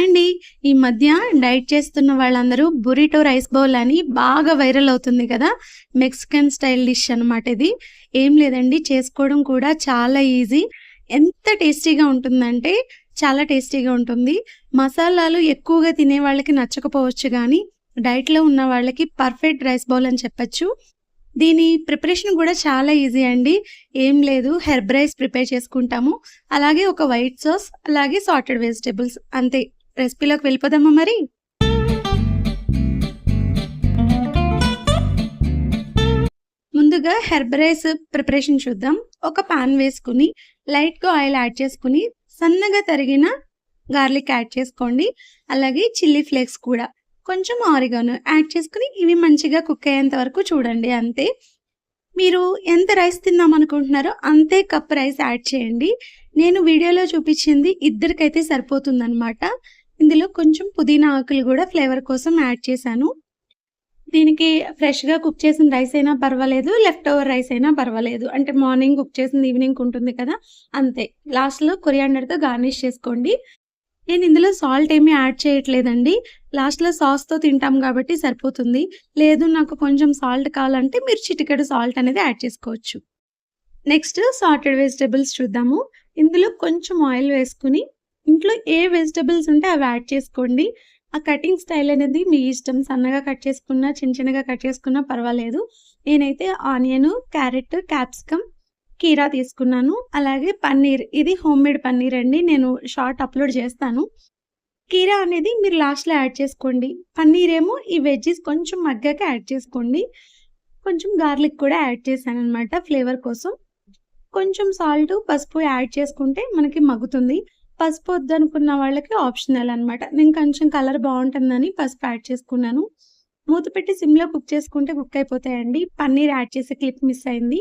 Hi అండి. ఈ మధ్య డైట్ చేస్తున్న వాళ్ళందరూ బురిటో రైస్ బౌల్ అని బాగా వైరల్ అవుతుంది కదా. మెక్సికన్ స్టైల్ డిష్ అనమాట ఇది. ఏం లేదండి చేసుకోవడం కూడా చాలా ఈజీ. ఎంత టేస్టీగా ఉంటుందంటే చాలా టేస్టీగా ఉంటుంది. మసాలాలు ఎక్కువగా తినే వాళ్ళకి నచ్చకపోవచ్చు కానీ డైట్లో ఉన్న వాళ్ళకి పర్ఫెక్ట్ రైస్ బౌల్ అని చెప్పచ్చు. దీని ప్రిపరేషన్ కూడా చాలా ఈజీ అండి. ఏం లేదు హెర్బ్ రైస్ ప్రిపేర్ చేసుకుంటాము. అలాగే ఒక వైట్ సాస్ అలాగే సాల్టెడ్ వెజిటేబుల్స్ అంతే. రెసిపీలోకి వెళ్ళిపోదామా మరి? ముందుగా హెర్బ్ రైస్ ప్రిపరేషన్ చూద్దాం. ఒక పాన్ వేసుకుని లైట్గా ఆయిల్ యాడ్ చేసుకుని సన్నగా తరిగిన గార్లిక్ యాడ్ చేసుకోండి. అలాగే చిల్లీ ఫ్లేక్స్ కూడా. కొంచెం ఆరిగాను యాడ్ చేసుకుని ఇవి మంచిగా కుక్ అయ్యేంత వరకు చూడండి అంతే. మీరు ఎంత రైస్ తిందాం అనుకుంటున్నారో అంతే కప్ రైస్ యాడ్ చేయండి. నేను వీడియోలో చూపించింది ఇద్దరికైతే సరిపోతుందన్నమాట. ఇందులో కొంచెం పుదీనా ఆకులు కూడా ఫ్లేవర్ కోసం యాడ్ చేశాను. దీనికి ఫ్రెష్గా కుక్ చేసిన రైస్ అయినా పర్వాలేదు లెఫ్ట్ ఓవర్ రైస్ అయినా పర్వాలేదు. అంటే మార్నింగ్ కుక్ చేసింది ఈవినింగ్ ఉంటుంది కదా అంతే. లాస్ట్లో కొరియాండర్తో గార్నిష్ చేసుకోండి. నేను ఇందులో సాల్ట్ ఏమీ యాడ్ చేయట్లేదండి. లాస్ట్లో సాస్తో తింటాం కాబట్టి సరిపోతుంది. లేదు నాకు కొంచెం సాల్ట్ కావాలంటే మీరు చిటికెడు సాల్ట్ అనేది యాడ్ చేసుకోవచ్చు. నెక్స్ట్ సాల్టెడ్ వెజిటేబుల్స్ చూద్దాము. ఇందులో కొంచెం ఆయిల్ వేసుకుని ఇంట్లో ఏ వెజిటేబుల్స్ ఉంటే అవి యాడ్ చేసుకోండి. ఆ కటింగ్ స్టైల్ అనేది మీ ఇష్టం. సన్నగా కట్ చేసుకున్నా చిన్న చిన్నగా కట్ చేసుకున్నా పర్వాలేదు. నేనైతే ఆనియన్ క్యారెట్ క్యాప్సికమ్ కీరా తీసుకున్నాను. అలాగే పన్నీర్. ఇది హోమ్ మేడ్ పన్నీర్ అండి. నేను షార్ట్ అప్లోడ్ చేస్తాను. కీరా అనేది మీరు లాస్ట్లో యాడ్ చేసుకోండి. పన్నీర్ ఏమో ఈ వెజ్జెస్ కొంచెం మగ్గాక యాడ్ చేసుకోండి. కొంచెం గార్లిక్ కూడా యాడ్ చేశాను అనమాట ఫ్లేవర్ కోసం. కొంచెం సాల్ట్ పసుపు యాడ్ చేసుకుంటే మనకి మగ్గుతుంది. పసుపు వద్దనుకున్న వాళ్ళకి ఆప్షనల్ అనమాట నేను కొంచెం కలర్ బాగుంటుందని పసుపు యాడ్ చేసుకున్నాను. మూత పెట్టి సిమ్లో కుక్ చేసుకుంటే కుక్ అయిపోతాయండి. పన్నీర్ యాడ్ చేసే క్లిప్ మిస్ అయింది.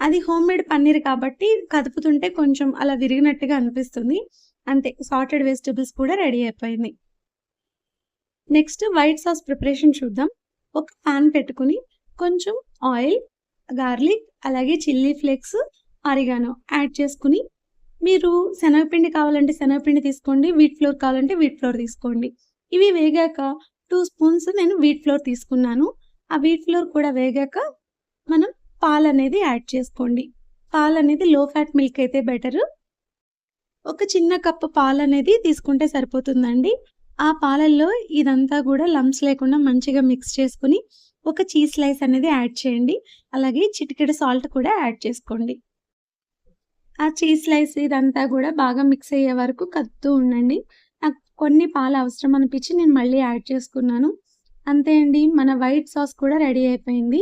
అది హోమ్ మేడ్ పన్నీర్ కాబట్టి కదుపుతుంటే కొంచెం అలా విరిగినట్టుగా అనిపిస్తుంది. అంతే సాల్టెడ్ వెజిటబుల్స్ కూడా రెడీ అయిపోయింది. నెక్స్ట్ వైట్ సాస్ ప్రిపరేషన్ చూద్దాం. ఒక ప్యాన్ పెట్టుకుని కొంచెం ఆయిల్ గార్లిక్ అలాగే చిల్లీ ఫ్లేక్స్ అరిగాను యాడ్ చేసుకుని మీరు శనగపిండి కావాలంటే శనగపిండి తీసుకోండి వీట్ ఫ్లోర్ కావాలంటే వీట్ ఫ్లోర్ తీసుకోండి. ఇవి వేగాక టూ స్పూన్స్ నేను వీట్ ఫ్లోర్ తీసుకున్నాను. ఆ వీట్ ఫ్లోర్ కూడా వేగాక మనం పాలు అనేది యాడ్ చేసుకోండి. పాలు అనేది లో ఫ్యాట్ మిల్క్ అయితే బెటర్ ఒక చిన్న కప్పు పాలు అనేది తీసుకుంటే సరిపోతుందండి. ఆ పాలల్లో ఇదంతా కూడా లంప్స్ లేకుండా మంచిగా మిక్స్ చేసుకుని ఒక చీజ్ స్లైస్ అనేది యాడ్ చేయండి. అలాగే చిటికెడు సాల్ట్ కూడా యాడ్ చేసుకోండి. ఆ చీజ్ స్లైస్ ఇదంతా కూడా బాగా మిక్స్ అయ్యే వరకు కదుతూ ఉండండి. నాకు కొన్ని పాలు అవసరం అనిపించి నేను మళ్ళీ యాడ్ చేసుకున్నాను. అంతే అండి మన వైట్ సాస్ కూడా రెడీ అయిపోయింది.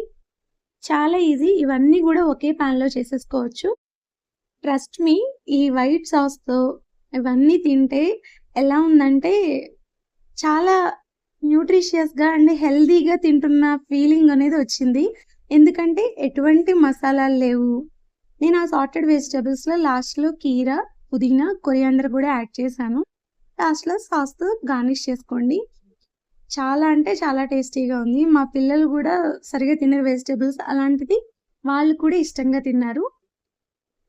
చాలా ఈజీ ఇవన్నీ కూడా ఒకే ప్యాన్లో చేసేసుకోవచ్చు. ట్రస్ట్ మీ ఈ వైట్ సాస్తో ఇవన్నీ తింటే ఎలా ఉందంటే చాలా న్యూట్రిషియస్గా అండ్ హెల్దీగా తింటున్న ఫీలింగ్ అనేది వచ్చింది. ఎందుకంటే ఎటువంటి మసాలాలు లేవు. నేను ఆ సార్టెడ్ వెజిటేబుల్స్లో లాస్ట్లో కీరా పుదీనా కొరియాండర్ కూడా యాడ్ చేశాను. లాస్ట్లో సాస్తో గార్నిష్ చేసుకోండి. చాలా అంటే చాలా టేస్టీగా ఉంది. మా పిల్లలు కూడా సరిగా తినరు వెజిటేబుల్స్. అలాంటిది వాళ్ళు కూడా ఇష్టంగా తిన్నారు.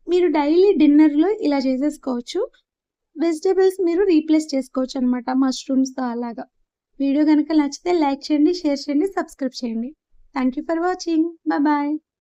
మీరు డైలీ డిన్నర్లో ఇలా చేసేసుకోవచ్చు. వెజిటేబుల్స్ మీరు రీప్లేస్ చేసుకోవచ్చు అనమాట మష్రూమ్స్తో అలాగా. వీడియో కనుక నచ్చితే లైక్ చేయండి షేర్ చేయండి సబ్స్క్రైబ్ చేయండి. Thank you for watching. Bye.